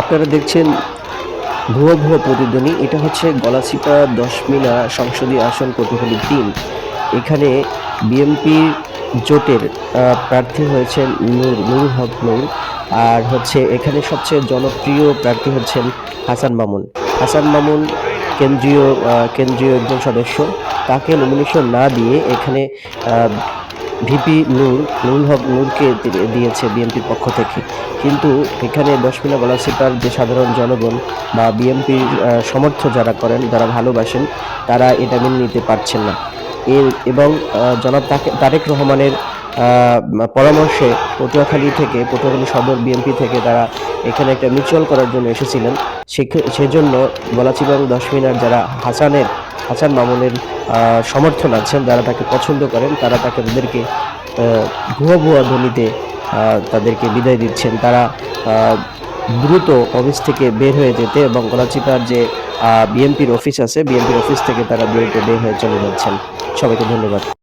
আপনারা দেখছেন ভুয়ো ভুয়ো প্রতিদ্বন্দ্বী এটা হচ্ছে গলাচিপা দশমিনা সংসদীয় আসন কৌতূহলী তিন এখানে বিএনপির জোটের প্রার্থী হয়েছেন নূর নূর হক নূর। আর হচ্ছে এখানে সবচেয়ে জনপ্রিয় প্রার্থী হচ্ছেন হাসান মামুন। হাসান মামুন কেন্দ্রীয় কেন্দ্রীয় একজন সদস্য। তাকে নমিনেশন না দিয়ে এখানে ভিপি নূর, নুরুল হক নূরকে দিয়েছে বিএনপির পক্ষ থেকে। কিন্তু এখানে দশমিনা গলাচিপার যে সাধারণ জনগণ বা বিএনপির সমর্থ যারা করেন, যারা ভালোবাসেন, তারা এটা মেনে নিতে পারছেন না। এর, এবং জনাব তারেক রহমানের পরামর্শে পটুয়াখালী থেকে, পটুয়াখালী সদর বিএনপি থেকে তারা এখানে একটা মিউচুয়াল করার জন্য এসেছিলেন। সেজন্য গলাচিপা এবং দশমিনার যারা হাসানের, হাসান মামুনের সমর্থন আছেন, যারা তাকে পছন্দ করেন, তারা তাকে তাদেরকে ভুয়া ভুয়া ধ্বনিতে তাদেরকে বিদায় দিচ্ছেন। তারা দ্রুত অফিস থেকে বের হয়ে যেতে এবং গলাচিপার যে বিএনপির অফিস আছে, বিএনপির অফিস থেকে তারা দ্রুত বের হয়ে চলে যাচ্ছেন। সবাইকে ধন্যবাদ।